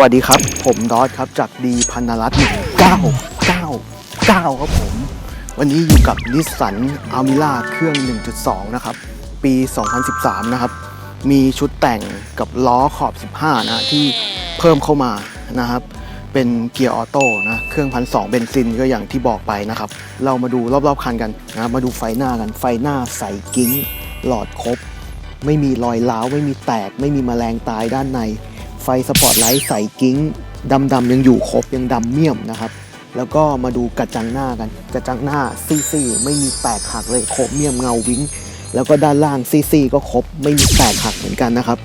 สวัสดีครับ ผมดอสครับจากดีพันรัตน์1999ครับผม วันนี้อยู่กับนิสสันอามิล่าเครื่อง 1.2 นะครับ ปี 2013 นะครับ มีชุดแต่งกับล้อขอบ 15 นะที่เพิ่มเข้ามานะครับ เป็นเกียร์ออโต้นะ เครื่องพันสเบนซินก็อย่างที่บอกไปนะครับ เรามาดูรอบๆคันกันนะมาดูไฟหน้ากันไฟหน้าใสกิ้งหลอดครบ ไม่มีรอยร้าวไม่มีแตก ไม่มีแมลงตายด้านใน ฟสปอตไลท์ใสกิ้งดำดำๆยังอยู่ครบยังดำเมี่ยมนะครับ แล้วก็มาดูกระจังหน้ากัน กระจังหน้าซี่ๆไม่มีแตกหักเลยครบเมี่ยมเงาวิ้งแล้วก็ด้านล่างซี่ๆก็ครบไม่มีแตกหักเหมือนกันนะครับ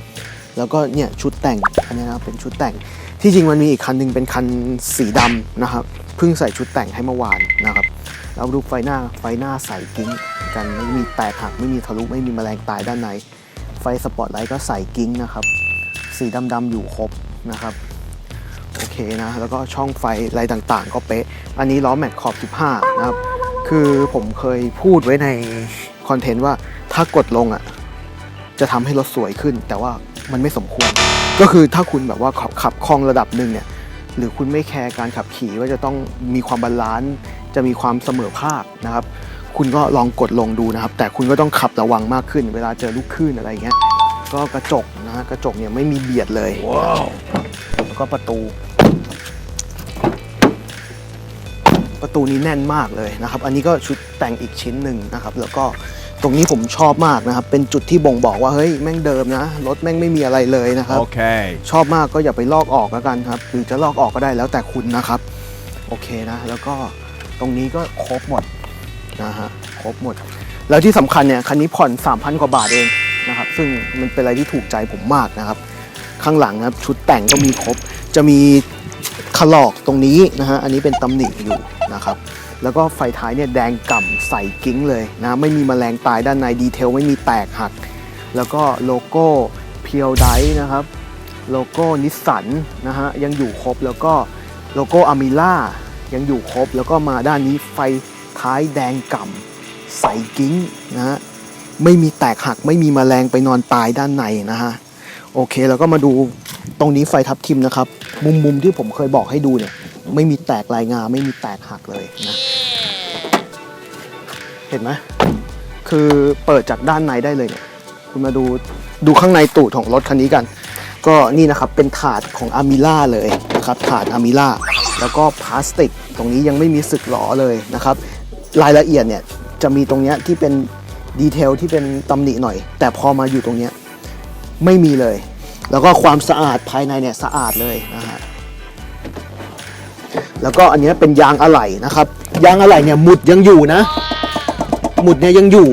แล้วก็เนี่ยชุดแต่งอันนี้นะเป็นชุดแต่งที่จริงมันมีอีกคันหนึงเป็นคันสีดำนะครับเพิ่งใส่ชุดแต่งให้เมื่อวานนะครับเราดูไฟหน้าไฟหน้าใสกิ้งกันไม่มีแตกหักไม่มีทะลุไม่มีแมลงตายด้านใน ไฟสปอตไลท์ก็ใสกิ้งนะครับ สีดำๆอยู่ครบนะครับโอเคนะแล้วก็ช่องไฟอะไรต่างๆ ก็เป๊ะ อันนี้ล้อแม็กขอบ 15 นะครับ คือผมเคยพูดไว้ในคอนเทนต์ว่าถ้ากดลงอะจะทำให้รถสวยขึ้น แต่ว่ามันไม่สมควร ก็คือถ้าคุณแบบว่าขับขับคล่องระดับหนึ่งเนี่ยหรือคุณไม่แคร์การขับขี่ว่าจะต้องมีความบาลานซ์จะมีความเสมอภาคนะครับ คุณก็ลองกดลงดูนะครับ แต่คุณก็ต้องขับระวังมากขึ้น เวลาเจอลูกคลื่นอะไรอย่างเงี้ย ก็กระจกนะฮะกระจกเนี่ยไม่มีเบียดเลยแล้วก็ประตู ประตูนี้แน่นมากเลยนะครับ อันนี้ก็ชุดแต่งอีกชิ้นหนึ่งนะครับ แล้วก็ตรงนี้ผมชอบมากนะครับ เป็นจุดที่บ่งบอกว่าเฮ้ยแม่งเดิมนะรถแม่งไม่มีอะไรเลยนะครับ Okay. ชอบมากก็อย่าไปลอกออกแล้วกันครับหรือจะลอกออกก็ได้แล้วแต่คุณนะครับ โอเคนะ แล้วก็ตรงนี้ก็ครบหมดนะฮะครบหมด แล้วที่สำคัญเนี่ยคันนี้ผ่อน 3,000 กว่าบาทเอง นะครับ ซึ่งมันเป็นอะไรที่ถูกใจผมมากนะครับ ข้างหลังนะครับชุดแต่งก็มีครบ จะมีถลอกตรงนี้นะฮะ อันนี้เป็นตำหนิอยู่นะครับ แล้วก็ไฟท้ายเนี่ยแดงก่ำใสกิ้งเลยนะ ไม่มีแมลงตายด้านในดีเทลไม่มีแตกหัก แล้วก็โลโก้เพียวไดนะครับ โลโก้นิสสันนะฮะยังอยู่ครบ แล้วก็โลโก้อามิล่ายังอยู่ครบ แล้วก็มาด้านนี้ไฟท้ายแดงก่ำใสกิ้งนะฮะ ไม่มีแตกหักไม่มีแมลงไปนอนตายด้านในนะฮะโอเคแล้วก็มาดูตรงนี้ไฟทับทิมนะครับ มุมมุมที่ผมเคยบอกให้ดูเนี่ย ไม่มีแตกลายงาไม่มีแตกหักเลยนะเห็นไหมคือเปิดจากด้านในได้เลยเนี่ยคุณมาดูดูข้างในตูดของรถคันนี้กัน ก็นี่นะครับเป็นถาดของอามิล่าเลยนะครับถาดอามิล่าแล้วก็พลาสติก ตรงนี้ยังไม่มีสึกหลอเลยนะครับ รายละเอียดเนี่ยจะมีตรงนี้ที่เป็น ดีเทลที่เป็นตำหนิหน่อย แต่พอมาอยู่ตรงเนี้ยไม่มีเลย แล้วก็ความสะอาดภายในเนี่ยสะอาดเลยนะฮะแล้วก็อันนี้เป็นยางอะไหล่นะครับ ยางอะไหล่เนี่ยหมุดยังอยู่นะ หมุดเนี่ยยังอยู่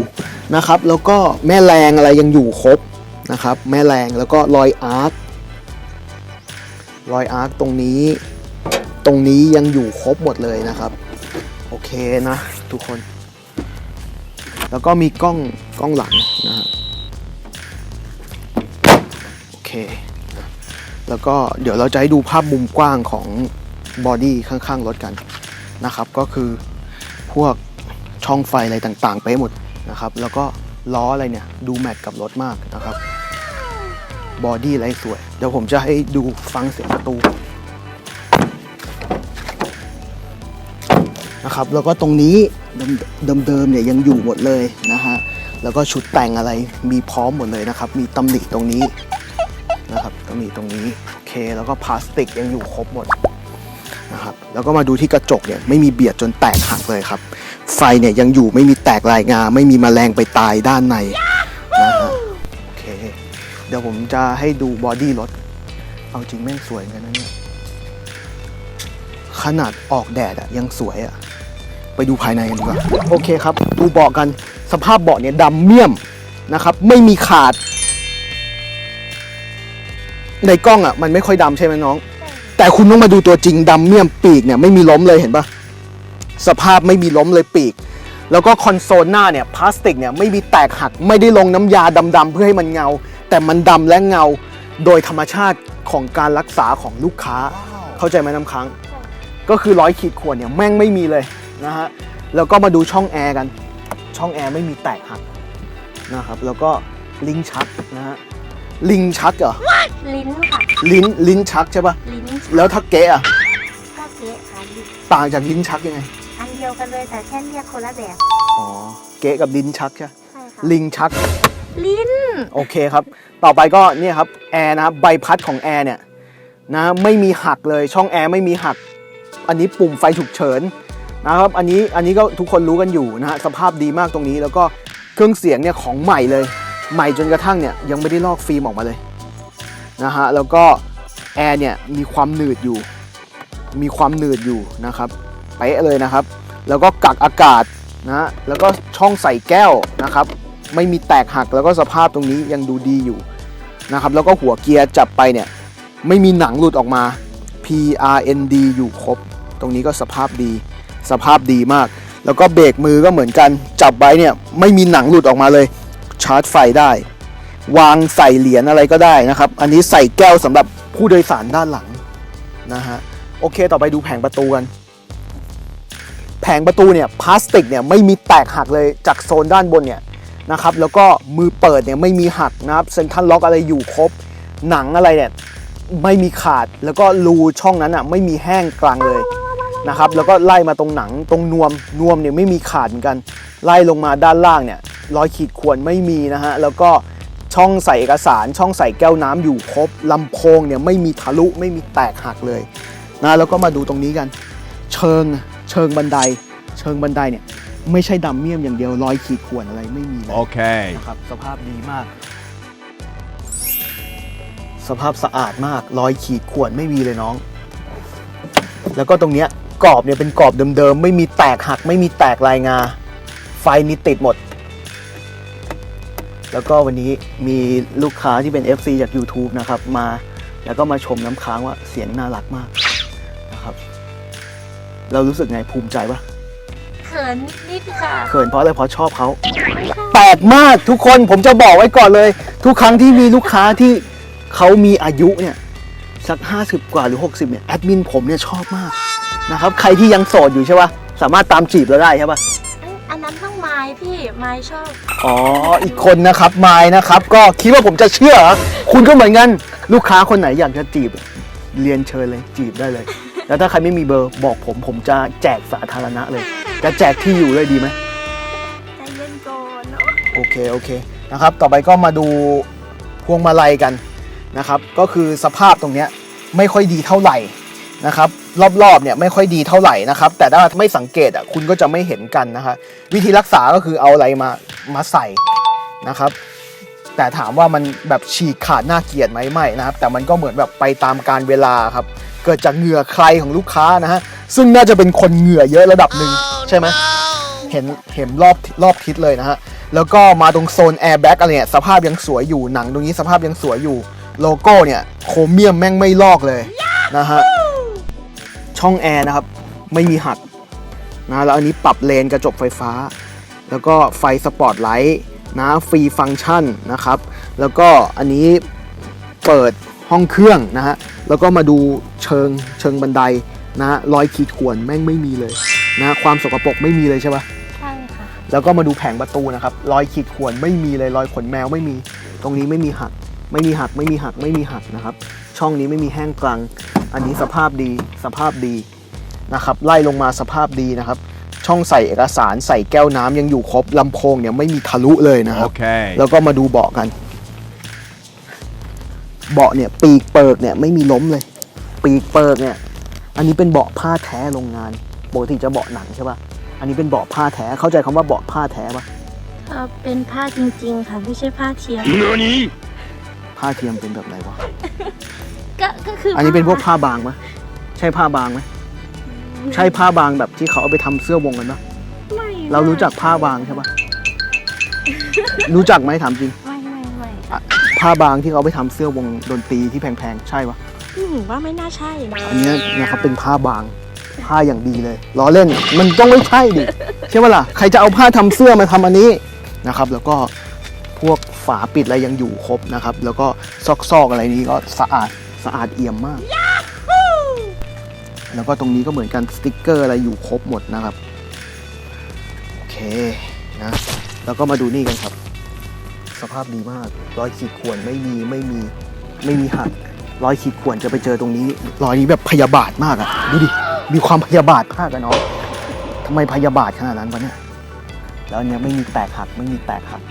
นะครับ แล้วก็แม่แรงอะไรยังอยู่ครบนะครับ แม่แรงแล้วก็รอยอาร์ครอยอาร์คตรงนี้ ตรงนี้ยังอยู่ครบหมดเลยนะครับ โอเคนะทุกคน แล้วก็มีกล้องกล้องหลังนะฮะโอเค แล้วก็เดี๋ยวเราจะให้ดูภาพมุมกว้างของบอดี้ข้างๆรถกันนะครับ ก็คือพวกช่องไฟอะไรต่างๆ ไปหมดนะครับ แล้วก็ล้ออะไรเนี่ยดูแมทกับรถมากนะครับ บอดี้อะไรสวย เดี๋ยวผมจะให้ดูฟังเสียงประตู นะครับแล้วก็ตรงนี้เดิมเดิมๆเนี่ยยังอยู่หมดเลยนะฮะแล้วก็ชุดแต่งอะไรมีพร้อมหมดเลยนะครับ มีตำหนิตรงนี้นะครับตำหนิตรงนี้โอเคแล้วก็พลาสติกยังอยู่ครบหมดนะครับแล้วก็มาดูที่กระจกเนี่ยไม่มีเบียดจนแตกหักเลยครับ ไฟเนี่ยยังอยู่ไม่มีแตกลายงา ไม่มีแมลงไปตายด้านในนะฮะโอเคเดี๋ยวผมจะให้ดูบอดี้รถเอาจริงแม่งสวยเหมือนกันนะเนี่ยขนาดออกแดดอะยังสวยอะ ไปดูภายในกันดีกว่าโอเคครับ ดูเบาะกันสภาพเบาะเนี่ยดำเมี่ยมนะครับ ไม่มีขาด ในกล้องอะมันไม่ค่อยดำใช่ไหมน้อง แต่คุณต้องมาดูตัวจริงดำเมี่ยมปีกเนี่ยไม่มีล้มเลยเห็นปะสภาพไม่มีล้มเลยปีก แล้วก็คอนโซลหน้าเนี่ยพลาสติกเนี่ยไม่มีแตกหักไม่ได้ลงน้ำยาดำๆเพื่อให้มันเงา แต่มันดำและเงาโดยธรรมชาติของการรักษาของลูกค้า เข้าใจไหมน้ำค้าง ก็คือร้อยขีดข่วนเนี่ยแม่งไม่มีเลย นะฮะแล้วก็มาดูช่องแอร์กัน ช่องแอร์ไม่มีแตกหักนะครับ แล้วก็ลิงก์ชักนะฮะลิงชักเหรอลิ้นค่ะ ลิ้นลิ้นชักใช่ปะลิ้นแล้วถ้าเกะอะก็เก๊ะค่ะลิ้นต่างจากลิ้นชักยังไงอันเดียวกันเลยแต่แค่เรียกคนละแบบอ๋อเกะกับลิ้นชักใช่ปะใช่ค่ะลิงชัก ลิ้นโอเคครับ ต่อไปก็เนี่ยครับแอร์นะครับใบพัดของแอร์เนี่ยนะไม่มีหักเลยช่องแอร์ไม่มีหัก อันนี้ปุ่มไฟฉุกเฉิน นะครับอันนี้อันนี้ก็ทุกคนรู้กันอยู่นะฮะสภาพดีมากตรงนี้ แล้วก็เครื่องเสียงเนี่ยของใหม่เลย ใหม่จนกระทั่งเนี่ยยังไม่ได้ลอกฟิล์มออกมาเลยนะฮะแล้วก็แอร์เนี่ยมีความหนืดอยู่ มีความหนืดอยู่นะครับเป๊ะเลยนะครับ แล้วก็กักอากาศนะแล้วก็ช่องใส่แก้วนะครับ ไม่มีแตกหักแล้วก็สภาพตรงนี้ยังดูดีอยู่นะครับแล้วก็หัวเกียร์จับไปเนี่ยไม่มีหนังหลุดออกมา PRND อยู่ครบ ตรงนี้ก็สภาพดี สภาพดีมาก แล้วก็เบรกมือก็เหมือนกัน จับไว้เนี่ยไม่มีหนังหลุดออกมาเลย ชาร์จไฟได้ วางใส่เหรียญอะไรก็ได้นะครับ อันนี้ใส่แก้วสำหรับผู้โดยสารด้านหลังนะฮะโอเค ต่อไปดูแผงประตูกัน แผงประตูเนี่ยพลาสติกเนี่ยไม่มีแตกหักเลยจากโซนด้านบนเนี่ยนะครับ แล้วก็มือเปิดเนี่ยไม่มีหักนะครับเซ็นทรัลล็อกอะไรอยู่ครบ หนังอะไรเนี่ยไม่มีขาด แล้วก็รูช่องนั้นอะไม่มีแห้งกลางเลย นะครับแล้วก็ไล่มาตรงหนังตรงนวมนวมเนี่ยไม่มีขาดเหมือนกัน ไล่ลงมาด้านล่างเนี่ยรอยขีดข่วนไม่มีนะฮะแล้วก็ช่องใส่เอกสารช่องใส่แก้วน้ำอยู่ครบลำโพงเนี่ยไม่มีทะลุไม่มีแตกหักเลยนะแล้วก็มาดูตรงนี้กัน เชิงเชิงบันได เชิงบันไดเนี่ยไม่ใช่ดำเมี่ยมอย่างเดียวรอยขีดข่วนอะไรไม่มีเลย Okay. นะครับสภาพดีมาก สภาพสะอาดมากรอยขีดข่วนไม่มีเลยน้อง แล้วก็ตรงเนี้ย กรอบเนี่ยเป็นกรอบเดิมๆ ไม่มีแตกหักไม่มีแตกลายงา ไฟนี่ติดหมด แล้วก็วันนี้มีลูกค้าที่เป็น FC จาก YouTube นะครับ มาแล้วก็มาชมน้ำค้างว่าเสียงน่ารักมากนะครับ เรารู้สึกไงภูมิใจปะเขินนิดๆค่ะ เขินเพราะอะไรเพราะชอบเขาแปลกมากทุกคนผมจะบอกไว้ก่อนเลย ทุกครั้งที่มีลูกค้าที่เขามีอายุเนี่ยสัก 50 กว่าหรือ 60เนี่ยแอดมินผมเนี่ยชอบมาก นะครับใครที่ยังโสดอยู่ใช่ปะสามารถตามจีบเราได้ใช่ปะเอ้ยอันนั้นต้องไม้พี่ไม้ชอบ อ๋ออีกคนนะครับไมายนะครับ ก็คิดว่าผมจะเชื่อเหรอคุณก็เหมือนกันลูกค้าคนไหนอยากจะจีบ เรียนเชิญเลยจีบได้เลย แล้วถ้าใครไม่มีเบอร์บอกผมผมจะแจกสาธารณะเลย จะแจกที่อยู่เลยดีไหม ใจเย็นก่อนเนาะโอเค โอเค นะครับ ต่อไปก็มาดูพวงมาลัยกันนะครับ ก็คือสภาพตรงเนี้ยไม่ค่อยดีเท่าไหร่ นะครับรอบๆเนี่ยไม่ค่อยดีเท่าไหร่นะครับ แต่ถ้าไม่สังเกตอะคุณก็จะไม่เห็นกันนะคะวิธีรักษาก็คือเอาอะไรมามาใส่นะครับ แต่ถามว่ามันแบบฉีกขาดน่าเกลียดไหมไม่นะครับ แต่มันก็เหมือนแบบไปตามการเวลาครับ เกิดจากเหงื่อใครของลูกค้านะฮะซึ่งน่าจะเป็นคนเหงื่อเยอะระดับหนึ่งใช่ไหมเห็นเห็นรอบรอบทิศเลยนะฮะแล้วก็มาตรงโซนแอร์แบ็กอะไรเนี่ยสภาพยังสวยอยู่หนังตรงนี้สภาพยังสวยอยู่โลโก้เนี่ยโครเมียมแม่งไม่ลอกเลยนะฮะ ช่องแอร์นะครับ ไม่มีหักนะแล้วอันนี้ปรับเลนกระจกไฟฟ้า แล้วก็ไฟสปอตไลท์นะฟรีฟังก์ชันนะครับ แล้วก็อันนี้เปิดห้องเครื่องนะฮะแล้วก็มาดูเชิงเชิงบันไดนะฮะรอยขีดข่วนแม่งไม่มีเลยนะความสกปรกไม่มีเลยใช่ปะใช่ค่ะ แล้วก็มาดูแผงประตูนะครับรอยขีดข่วนไม่มีเลยรอยขนแมวไม่มี ตรงนี้ไม่มีหัก ไม่มีหักไม่มีหักไม่มีหักนะครับ ช่องนี้ไม่มีแห้งกลาง อันนี้สภาพดีสภาพดีนะครับ ไล่ลงมาสภาพดีนะครับ ช่องใส่เอกสารใส่แก้วน้ำยังอยู่ครบลำโพงเนี่ยไม่มีทะลุเลยนะครับ Okay. แล้วก็มาดูเบาะกัน เบาะเนี่ยปีกเปิกเนี่ยไม่มีล้มเลย ปีกเปิกเนี่ย อันนี้เป็นเบาะผ้าแท้โรงงานปกติจะเบาะหนังใช่ปะอันนี้เป็นเบาะผ้าแท้เข้าใจคำว่าเบาะผ้าแท้ปะเออเป็นผ้าจริงๆค่ะไม่ใช่ผ้าเทียม Nani? ผ้าเทียมเป็นแบบไหนวะ ก็ก็คืออัอันนี้เป็นพวกผ้าบางปะใช่ผ้าบางไหมใช่ผ้าบางแบบที่เขาเอาไปทำเสื้อวงกันปะไม่เรารู้จักผ้าบางใช่ปะรู้จักไหมถามจริงไม่ไม่ไม่ผ้าบางที่เขาเอาไปทำเสื้อวงดนตรีที่แพงๆใช่ปะอืมว่าไม่น่าใช่นะอันเนี้ยนะครับเป็นผ้าบางผ้าอย่างดีเลยล้อเล่นมันต้องไม่ใช่ดิ ใช่ปะล่ะใครจะเอาผ้าทำเสื้อมาทำอันนี้นะครับ แล้วก็พวก ฝาปิดอะไรยังอยู่ครบนะครับ แล้วก็ซอกๆอะไรนี้ก็สะอาดสะอาดเอี่ยมมาก แล้วก็ตรงนี้ก็เหมือนกันสติกเกอร์อะไรอยู่ครบหมดนะครับ โอเคนะ แล้วก็มาดูนี่กันครับสสภาพดีมาก รอยขีดข่วนไม่มีไม่มีไม่มีหักรอยขีดข่วนจะไปเจอตรงนี้ รอยนี้แบบพยาบาทมากอะดูดิ มีความพยาบาทมากอะน้องทำไมพยาบาทขนาดนั้นวะเนี่ย แล้วอันเนี้ยไม่มีแตกหักไม่มีแตกหัก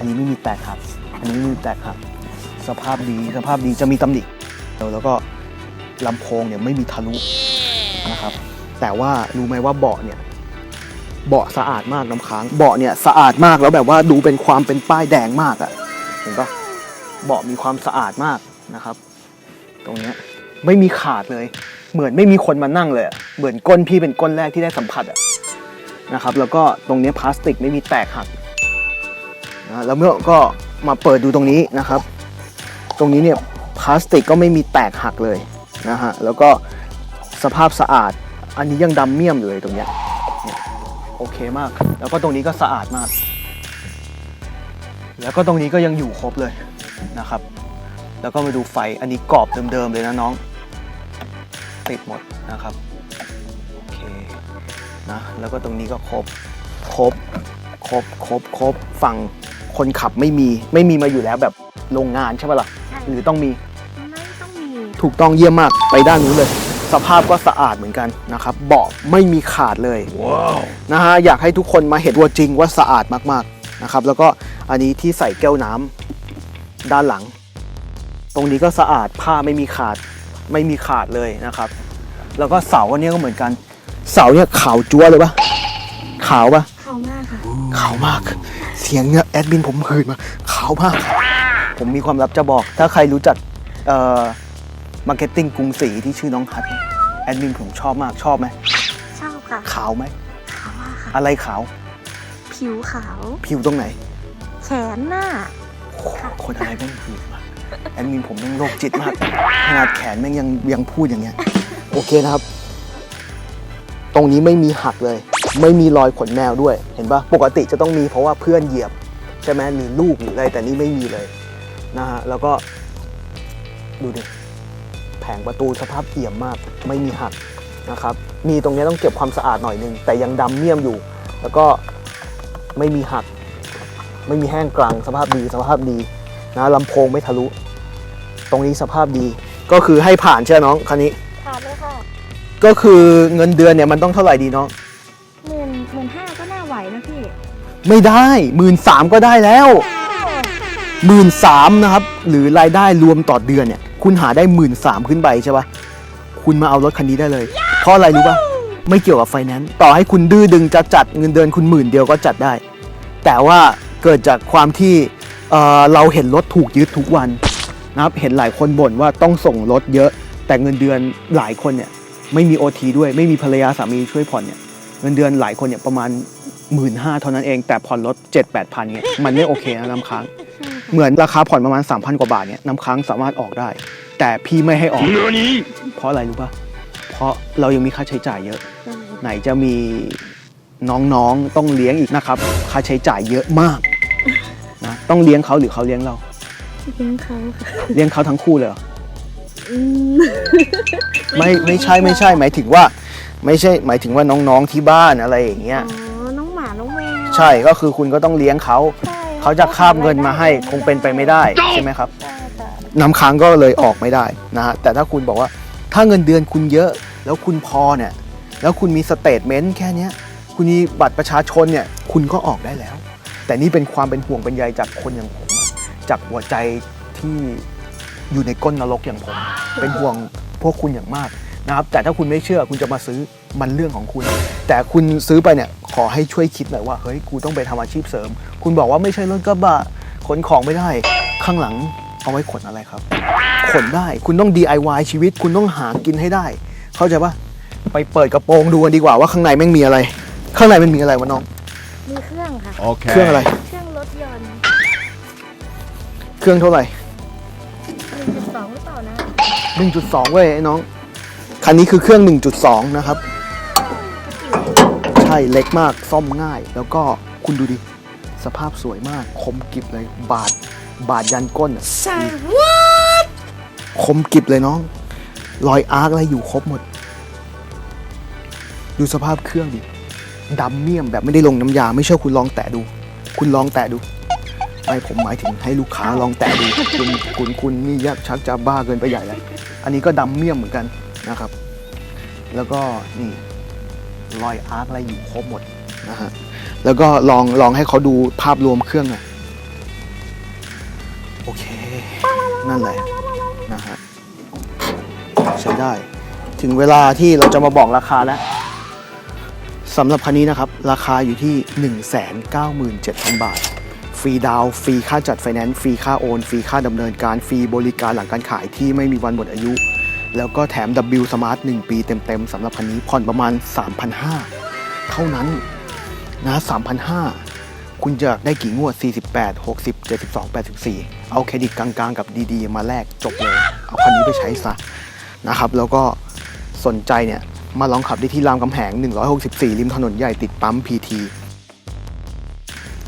อันนี้ไม่มีแตกหักอันนี้ไม่มีแตกหักสภาพดีสภาพดีจะมีตำหนิแล้วก็ลำโพงเนี่ยไม่มีทะลุนะครับ แต่ว่ารู้ไหมว่าเบาะเนี่ยเบาะสะอาดมากน้ำค้างเบาะเนี่ยสะอาดมากแล้วแบบว่าดูเป็นความเป็นป้ายแดงมากอะ่ะเห็นปะเบาะมีความสะอาดมากนะครับ ตรงเนี้ยไม่มีขาดเลย เหมือนไม่มีคนมานั่งเลยเหมือนก้นพี่เป็นก้นแรกที่ได้สัมผัสอะนะครับ แล้วก็ตรงเนี้ยพลาสติกไม่มีแตกหัก นะแล้วเมื่อก็มาเปิดดูตรงนี้นะครับ ตรงนี้เนี่ยพลาสติกก็ไม่มีแตกหักเลยนะฮะแล้วก็สภาพสะอาดอันนี้ยังดำเมี่ยมอยู่เลยตรงเนี้ยโอเคมาก แล้วก็ตรงนี้ก็สะอาดมาก แล้วก็ตรงนี้ก็ยังอยู่ครบเลยนะครับ แล้วก็มาดูไฟอันนี้กรอบเดิมๆเลยนะน้อง ติดหมดนะครับโอเคนะแล้วก็ตรงนี้ก็ครบครบครบครบครบฝั่ง คนขับไม่มีไม่มีมาอยู่แล้วแบบโรงงานใช่ปะล่ะใช่หรือต้องมี ไม่ต้องมีถูกต้องเยี่ยมมากไปด้านนู้นเลย สภาพก็สะอาดเหมือนกันนะครับเบาะไม่มีขาดเลยนะฮะอยากให้ทุกคนมาเห็นตัวจริงว่าสะอาดมากๆนะครับ แล้วก็อันนี้ที่ใส่แก้วน้ำด้านหลัง ตรงนี้ก็สะอาดผ้าไม่มีขาดไม่มีขาดเลยนะครับ แล้วก็เสาอันนี้ก็เหมือนกัน เสาเนี่ยขาวจั๊วเลยปะขาวปะ เขามากค่ะ ขาวมาก เสียงเนี่ยแอดมินผมหืนมาขาวมาก ผมมีความลับจะบอก ถ้าใครรู้จักเอ่อมาร์เก็ตติ้งกรุงศรีที่ชื่อน้องฮัทแอดมินผมชอบมากชอบไหมชอบค่ะขาวไหมขาวมากค่ะ อะไรขาว ผิวขาว ผิวตรงไหน แขนหน้า โอ้โหคนอะไรแม่งหืนมากแอดมินผมแม่งโรคจิตมากขนาดแขนแม่งยังยังพูดอย่างเงี้ย โอเคนะครับ ตรงนี้ไม่มีหักเลย ไม่มีรอยขนแมวด้วยเห็นปะปกติจะต้องมีเพราะว่าเพื่อนเหยียบ ใช่ไหมหรือลูกหรืออะไรแต่นี่ไม่มีเลยนะฮะแล้วก็ดูดิแผงประตูสภาพเอี่ยมมากไม่มีหักนะครับ มีตรงนี้ต้องเก็บความสะอาดหน่อยนึง แต่ยังดำเมี่ยมอยู่ แล้วก็ไม่มีหัก ไม่มีแห้งกลางสภาพดีสภาพดีนะลำโพงไม่ทะลุ ตรงนี้สภาพดีก็คือให้ผ่านใช่ไหมน้องคันนี้ขาดเลยค่ะก็คือเงินเดือนเนี่ยมันต้องเท่าไหร่ดีน้อง ไม่ได้หมื่นสามก็ได้แล้วหมื่นสามนะครับ หรือรายได้รวมต่อเดือนเนี่ย คุณหาได้หมื่นสามขึ้นไปใช่ปะคุณมาเอารถคันนี้ได้เลย เพราะอะไรรู้ปะไม่เกี่ยวกับไฟแนนซ์ต่อให้คุณดื้อดึงจะจัดเงินเดือนคุณหมื่นเดียวก็จัดได้ แต่ว่าเกิดจากความที่เเราเห็นรถถูกยึดทุกวันนะครับเห็นหลายคนบ่นว่าต้องส่งรถเยอะ แต่เงินเดือนหลายคนเนี่ยไม่มีโอทีด้วย ไม่มีภรรยาสามีช่วยผ่อนเนี่ยเงินเดือนหลายคนเนี่ยประมาณ หมื่นห้าเท่านั้นเองแต่ผ่อนรถ7 8 0 0 0เนี่ยมันไม่โอเคนะน้ำค้าง เหมือนราคาผ่อนประมาณ 3,000 กว่าบาทเนี่ยน้ำค้างสามารถออกได้ แต่พี่ไม่ให้ออก เพราะอะไรรู้ปะเพราะเรายังมีค่าใช้จ่ายเยอะ ไหนจะมีน้องๆต้องเลี้ยงอีกนะครับ ค่าใช้จ่ายเยอะมากนะต้องเลี้ยงเขาหรือเขาเลี้ยงเรา เลี้ยงเขาค่ะเลี้ยงเขาทั้งคู่เลยเหรออืมไม่ไม่ใช่ไม่ใช่หมายถึงว่า ไม่ใช่หมายถึงว่าน้องๆที่บ้านอะไรอย่างเงี้ย อ๋อ ใช่ก็คือคุณก็ต้องเลี้ยงเขา ใช่เขาจะคาบเงินมาให้คงเป็นไปไม่ได้ใช่ไหมครับ ใช่ค่ะน้ำค้างก็เลยออกไม่ได้นะฮะแต่ถ้าคุณบอกว่าถ้าเงินเดือนคุณเยอะ แล้วคุณพอเนี่ย แล้วคุณมีสเตทเมนต์แค่เนี้ยคุณมีบัตรประชาชนเนี่ย คุณก็ออกได้แล้ว แต่นี่เป็นความเป็นห่วงเป็นใยจากคนอย่างผมอะจากหัวใจที่อยู่ในก้นนรกอย่างผม เป็นห่วงพวกคุณอย่างมาก นะครับแต่ถ้าคุณไม่เชื่อคุณจะมาซื้อมันเรื่องของคุณ แต่คุณซื้อไปเนี่ยขอให้ช่วยคิดหน่อยว่าเฮ้ยกูต้องไปทำอาชีพเสริม คุณบอกว่าไม่ใช่รถกระบะขนของไม่ได้ ข้างหลังเอาไว้ขนอะไรครับขนได้คุณต้อง DIY ชีวิตคุณต้องหากินให้ได้ เข้าใจปะไปเปิดกระโปรงดูกันดีกว่าว่าข้างในแม่งมีอะไร ข้างในมันมีอะไรวะน้อง มีเครื่องค่ะ Okay. เครื่องอะไร เครื่องรถยนต์ เครื่องเท่าไหร่หนึ่งจุดสองหรือเปล่านะ1.2เว้ยไอ้น้อง คันนี้คือเครื่อง 1.2 นะครับ ใช่เล็กมากซ่อมง่าย แล้วก็คุณดูดิ สภาพสวยมาก คมกริบเลย บาดบาดยันก้นอะคมกริบเลยน้อง รอยอาร์คอะไรอยู่ครบหมด ดูสภาพเครื่องดิดำเมี่ยมแบบไม่ได้ลงน้ำยา ไม่เชื่อคุณลองแตะดู คุณลองแตะดูไม่ผมหมายถึงให้ลูกค้าลองแตะดู คุณคุณคุณนี่ยักชักจะบ้าเกินไปใหญ่แล้วอันนี้ก็ดำเมี่ยมเหมือนกัน นะครับ แล้วก็นี่รอยอาร์คอะไรอยู่ครบหมดนะฮะแล้วก็ลองลองให้เขาดูภาพรวมเครื่องหน่อยโอเค นั่นแหละนะฮะใช้ได้ ถึงเวลาที่เราจะมาบอกราคาแล้วสำหรับคันนี้นะครับ ราคาอยู่ที่ 197,000 บาท ฟรีดาวน์ฟรีค่าจัดไฟแนนซ์ ฟรีค่าโอน ฟรีค่าดำเนินการ ฟรีบริการหลังการขายที่ไม่มีวันหมดอายุ แล้วก็แถม W Smart 1 ปีเต็มๆสำหรับคันนี้ผ่อนประมาณ 3,500 เท่านั้นนะ3,500 คุณจะได้กี่งวด 48 60 72 84 เอาเครดิตกลางๆ กับดีๆ มาแลกจบเลย เอาคันนี้ไปใช้ซะนะครับ แล้วก็สนใจเนี่ย มาลองขับได้ที่รามคำแหง 164 ริมถนนใหญ่ติดปั๊ม PT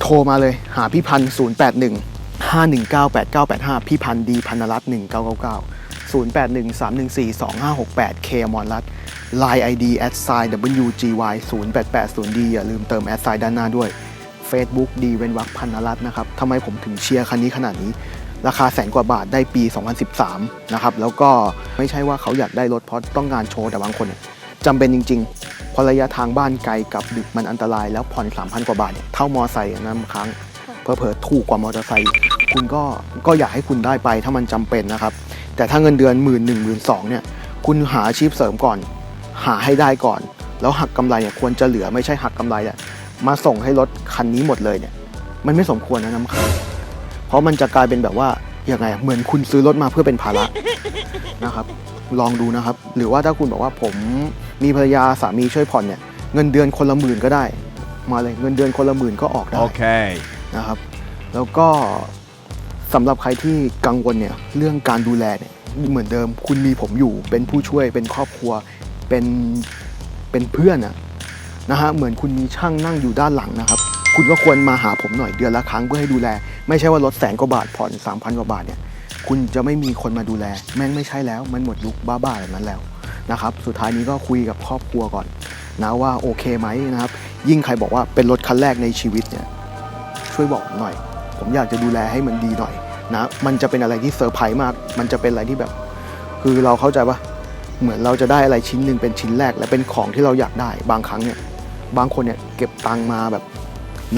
โทรมาเลยหาพี่พันธ์081 519 8985 พี่พันธ์ดีพันรัตน์1999 081 314 2568เคมอนรัต Line ID at sign WGY 0880D อย่าลืมเติมแอดไซน์ด้านหน้าด้วย Facebook ดีเวนวักพันนรัตนะครับทำไมผมถึงเชียร์คันนี้ขนาดนี้ ราคาแสนกว่าบาทได้ปี 2013 นะครับ แล้วก็ไม่ใช่ว่าเขาอยากได้รถเพราะต้องการโชว์ แต่บางคนจำเป็นจริงๆเพราะระยะทางบ้านไกลกับดึกมันอันตรายแล้วผ่อน 3,000 กว่าบาทเนี่ยเท่ามอไซค์นะบางครั้งเผลอถูกกว่ามอเตอร์ไซค์คุณก็ก็อยากให้คุณได้ไปถ้ามันจำเป็นนะครับ แต่ถ้าเงินเดือนหมื่นหนึ่งหมื่นสองเนี่ยคุณหาอาชีพเสริมก่อน หาให้ได้ก่อน แล้วหักกำไรเนี่ยควรจะเหลือไม่ใช่หักกำไรแหละมาส่งให้รถคันนี้หมดเลยเนี่ยมันไม่สมควรนะน้ำค้างเพราะมันจะกลายเป็นแบบว่ายังไงอะเหมือนคุณซื้อรถมาเพื่อเป็นภาระนะครับ ลองดูนะครับ หรือว่าถ้าคุณบอกว่าผมมีภรรยาสามีช่วยผ่อนเนี่ยเงินเดือนคนละหมื่นก็ได้ มาเลยเงินเดือนคนละหมื่นก็ออกได้ Okay. นะครับ แล้วก็สำหรับใครที่กังวลเนี่ยเรื่องการดูแลเนี่ย เหมือนเดิม คุณมีผมอยู่ เป็นผู้ช่วยเป็นครอบครัว เป็นเป็นเพื่อนอะนะฮะเหมือนคุณมีช่างนั่งอยู่ด้านหลังนะครับ คุณก็ควรมาหาผมหน่อยเดือนละครั้งเพื่อให้ดูแล ไม่ใช่ว่ารถแสนกว่าบาทผ่อน3,000กว่าบาทเนี่ยคุณจะไม่มีคนมาดูแล แม่งไม่ใช่แล้ว มันหมดยุคบ้าๆแบบนั้นแล้วนะครับ สุดท้ายนี้ก็คุยกับครอบครัวก่อนนะว่าโอเคไหมนะครับ ยิ่งใครบอกว่าเป็นรถคันแรกในชีวิตเนี่ยช่วยบอกหน่อย ผมอยากจะดูแลให้มันดีหน่อย นะมันจะเป็นอะไรที่เซอร์ไพรส์มาก มันจะเป็นอะไรที่แบบ คือเราเข้าใจว่าเหมือนเราจะได้อะไรชิ้นหนึ่งเป็นชิ้นแรก และเป็นของที่เราอยากได้ บางครั้งเนี่ยบางคนเนี่ยเก็บตังค์มาแบบ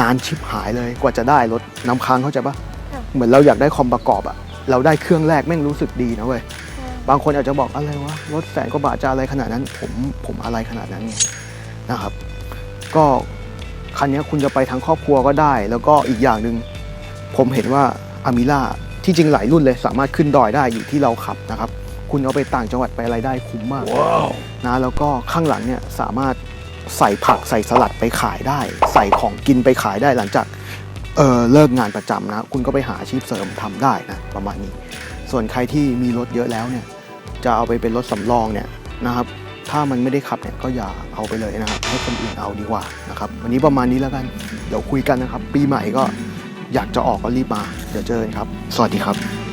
นานชิบหายเลยกว่าจะได้รถน้ำค้างเข้าใจปะค่ะเหมือนเราอยากได้คอมประกอบอะเราได้เครื่องแรกแม่งรู้สึกดีนะเว้ยบางคนอาจจะบอกอะไรวะรถแสนกว่าบาทจะอะไรขนาดนั้น ผมผมอะไรขนาดนั้นไงนะครับ ก็คันนี้คุณจะไปทั้งครอบครัวก็ได้ แล้วก็อีกอย่างหนึ่งผมเห็นว่าอามิล่า ที่จริงหลายรุ่นเลยสามารถขึ้นดอยได้อยู่ที่เราขับนะครับ คุณเอาไปต่างจังหวัดไปอะไรได้คุ้มมาก Wow. นะแล้วก็ข้างหลังเนี่ยสามารถใส่ผักใส่สลัดไปขายได้ ใส่ของกินไปขายได้หลังจากเออเลิกงานประจำนะ คุณก็ไปหาอาชีพเสริมทำได้นะประมาณนี้ ส่วนใครที่มีรถเยอะแล้วเนี่ยจะเอาไปเป็นรถสำรองเนี่ยนะครับถ้ามันไม่ได้ขับเนี่ยก็อย่าเอาไปเลยนะครับให้คนอื่นเอาดีกว่านะครับวันนี้ประมาณนี้แล้วกันเดี๋ยวคุยกันนะครับ ปีใหม่ก็ อยากจะออกก็รีบมา เดี๋ยวเจอกันครับ สวัสดีครับ